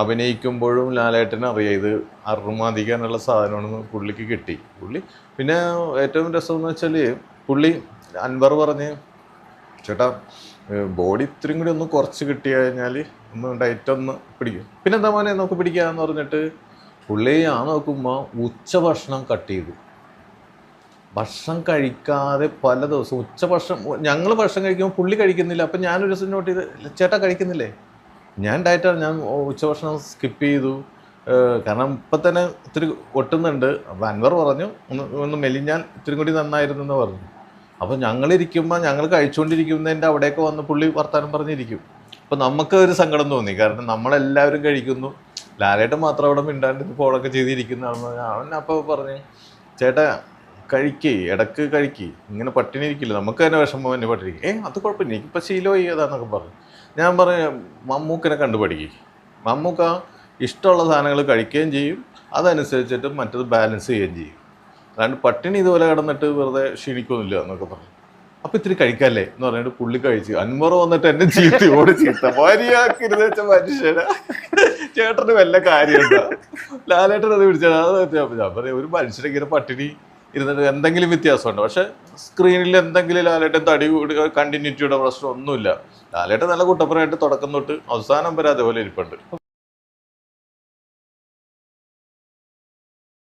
അഭിനയിക്കുമ്പോഴും ലാലേട്ടനെ അറിയാം. ഇത് അറുമാദിക്കാനുള്ള സാധനമാണെന്ന് പുള്ളിക്ക് കിട്ടി. പുള്ളി പിന്നെ ഏറ്റവും രസം എന്ന് വെച്ചാൽ പുള്ളി അൻവർ പറഞ്ഞ് ചേട്ടാ ബോഡി ഇത്രയും കൂടി ഒന്ന് കുറച്ച് കിട്ടി കഴിഞ്ഞാൽ ഒന്ന് ഡയറ്റ് ഒന്ന് പിടിക്കും. പിന്നെ എന്താ മോനെ നമുക്ക് പിടിക്കാന്ന് പറഞ്ഞിട്ട് പുള്ളി ആ നോക്കുമ്പോൾ ഉച്ച ഭക്ഷണം കട്ട് ചെയ്തു. ഭക്ഷണം കഴിക്കാതെ പല ദിവസവും ഉച്ച ഭക്ഷണം ഞങ്ങൾ ഭക്ഷണം കഴിക്കുമ്പോൾ പുള്ളി കഴിക്കുന്നില്ല. അപ്പം ഞാനൊരു ദിവസം നോട്ട് ചെയ്ത് ചേട്ടാ കഴിക്കുന്നില്ലേ? ഞാൻ ഡയറ്റാണ് ഞാൻ ഉച്ചഭക്ഷണം സ്കിപ്പ് ചെയ്തു. കാരണം ഇപ്പം തന്നെ ഇത്തിരി ഒട്ടുന്നുണ്ട്. അപ്പോൾ അൻവർ പറഞ്ഞു ഒന്ന് ഒന്ന് മെലിഞ്ഞാൽ ഇത്തിരി കൂടി നന്നായിരുന്നു എന്ന് പറഞ്ഞു. അപ്പോൾ ഞങ്ങളിരിക്കുമ്പോൾ ഞങ്ങൾ കഴിച്ചുകൊണ്ടിരിക്കുന്നതിന്റെ അവിടെയൊക്കെ വന്ന് പുള്ളി വർത്താനം പറഞ്ഞിരിക്കും. അപ്പോൾ നമുക്ക് ഒരു സങ്കടം തോന്നി. കാരണം നമ്മളെല്ലാവരും കഴിക്കുന്നു. ലാലേട്ടൻ മാത്രം അവിടെ മിണ്ടാണ്ട് ഫോളൊക്കെ ചെയ്തിരിക്കുന്നതാണെന്ന് അവൻ അപ്പോൾ പറഞ്ഞു ചേട്ടാ കഴിക്കേ ഇടയ്ക്ക് കഴിക്കേ. ഇങ്ങനെ പട്ടിണി ഇരിക്കില്ല? നമുക്ക് തന്നെ വിഷമം തന്നെ പട്ടിണി. ഏ അത് കുഴപ്പമില്ല. എനിക്കിപ്പോൾ ശീലമായി അതാന്നൊക്കെ പറഞ്ഞു ഞാൻ പറഞ്ഞു മമ്മൂക്കിനെ കണ്ടു മമ്മൂക്ക ഇഷ്ടമുള്ള സാധനങ്ങൾ കഴിക്കുകയും ചെയ്യും. അതനുസരിച്ചിട്ട് മറ്റത് ബാലൻസ് ചെയ്യുകയും ചെയ്യും. അല്ലാണ്ട് പട്ടിണി ഇതുപോലെ കിടന്നിട്ട് വെറുതെ ക്ഷീണിക്കൊന്നുമില്ല എന്നൊക്കെ പറഞ്ഞു അപ്പം ഇത്തിരി കഴിക്കാല്ലേ എന്ന് പറഞ്ഞിട്ട് പുള്ളി കഴിച്ച്. അൻവർ വന്നിട്ട് എന്നെ ചീത്തയോട് ചീത്ത. ഭാര്യയാക്കരുത് വെച്ച മനുഷ്യനാ. ചേട്ടന് വല്ല കാര്യമുണ്ടോ? ലാലേട്ടൻ അത് പിടിച്ചാൽ ഒരു മനുഷ്യനെ ഇങ്ങനെ പട്ടിണി ഇരുന്നിട്ട് എന്തെങ്കിലും വ്യത്യാസമുണ്ട്. പക്ഷെ സ്ക്രീനിൽ എന്തെങ്കിലും ലാലേട്ടൻ തടി കൂടി കണ്ടിന്യൂറ്റിയുടെ പ്രശ്നം ഒന്നുമില്ല. ലാലേട്ടൻ നല്ല കുട്ടപ്പനായിട്ട് തുടക്കം തൊട്ട് അവസാനം വരെ അതേപോലെ ഇരിപ്പുണ്ട്.